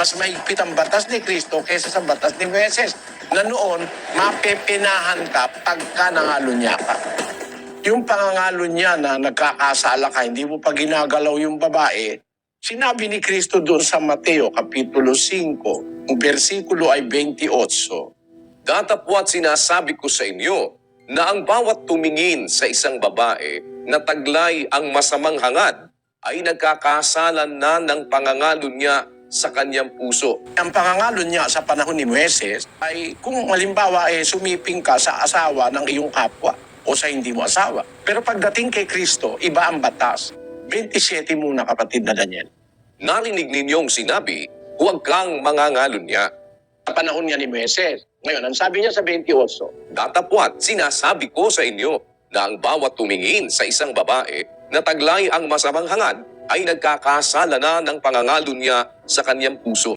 mas mahigpit ang batas ni Kristo kaysa sa batas ni Moises. Na noon, mapepinahan ka pagka nangalunya ka. Yung pangangalo niya na nagkakasala ka, hindi mo pa ginagalaw yung babae, sinabi ni Kristo doon sa Mateo, Kapitulo 5, ang versikulo ay 28. Datapwat sinasabi ko sa inyo na ang bawat tumingin sa isang babae na taglay ang masamang hangad ay nagkakasalan na ng pangangalo niya sa kanyang puso. Ang pangangalo niya sa panahon ni Moises ay kung halimbawa eh, sumiping ka sa asawa ng iyong kapwa o sa hindi mo asawa. Pero pagdating kay Kristo, iba ang batas. 27 muna kapatid na Daniel. Narinig ninyong sinabi, huwag kang mangangalo niya. Sa panahon niya ni Moises. Ngayon, ang sabi niya sa 28, Datapwat sinasabi ko sa inyo na ang bawat tumingin sa isang babae na taglay ang masamang hangad ay nagkakasala na ng pangangalo niya sa kanyang puso.